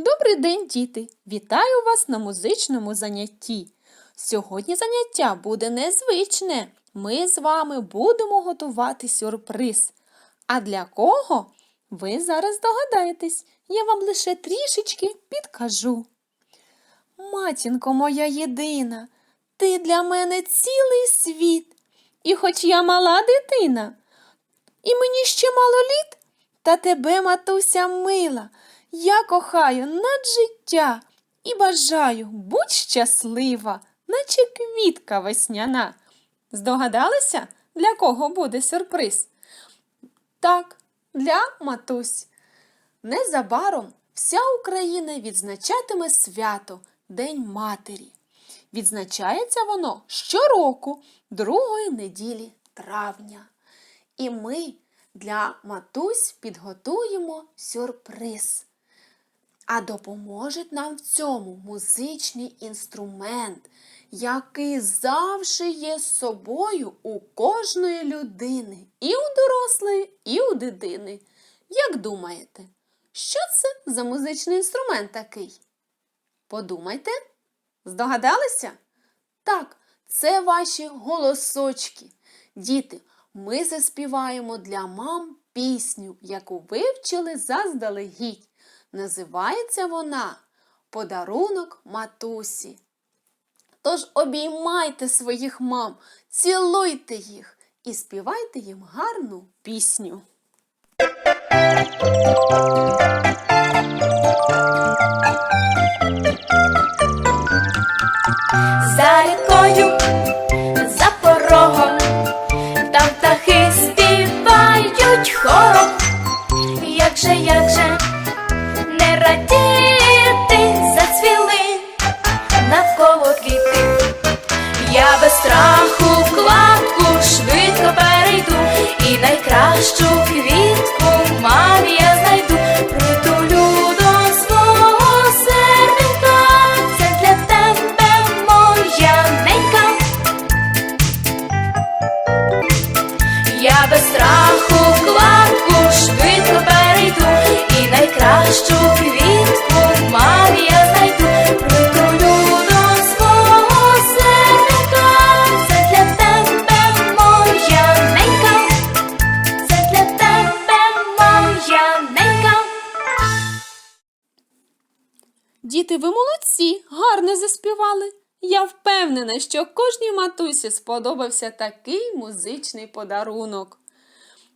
Добрий день, діти! Вітаю вас на музичному занятті. Сьогодні заняття буде незвичне. Ми з вами будемо готувати сюрприз. А для кого? Ви зараз догадаєтесь. Я вам лише трішечки підкажу. Матінко моя єдина, ти для мене цілий світ. І хоч я мала дитина, і мені ще мало літ, та тебе, матуся, мила, я кохаю над життя і бажаю, будь щаслива, наче квітка весняна. Здогадалися, для кого буде сюрприз? Так, для матусь. Незабаром вся Україна відзначатиме свято День Матері. Відзначається воно щороку, другої неділі травня. І ми для матусь підготуємо сюрприз. А допоможе нам в цьому музичний інструмент, який завжди є з собою у кожної людини, і у дорослої, і у дитини. Як думаєте, що це за музичний інструмент такий? Подумайте, здогадалися? Так, це ваші голосочки. Діти, ми заспіваємо для мам пісню, яку вивчили заздалегідь. Називається вона Подарунок матусі. Тож обіймайте своїх мам, цілуйте їх і співайте їм гарну пісню. За найкращу квітку мамі я знайду. Притулю до серденька, це для тебе моя ненька. Я без страху Діти, ви молодці, гарно заспівали. Я впевнена, що кожній матусі сподобався такий музичний подарунок.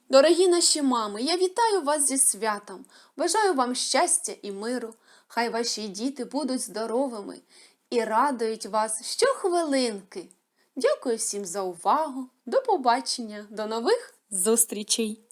Дорогі наші мами, я вітаю вас зі святом. Бажаю вам щастя і миру. Хай ваші діти будуть здоровими і радують вас щохвилинки. Дякую всім за увагу. До побачення, до нових зустрічей!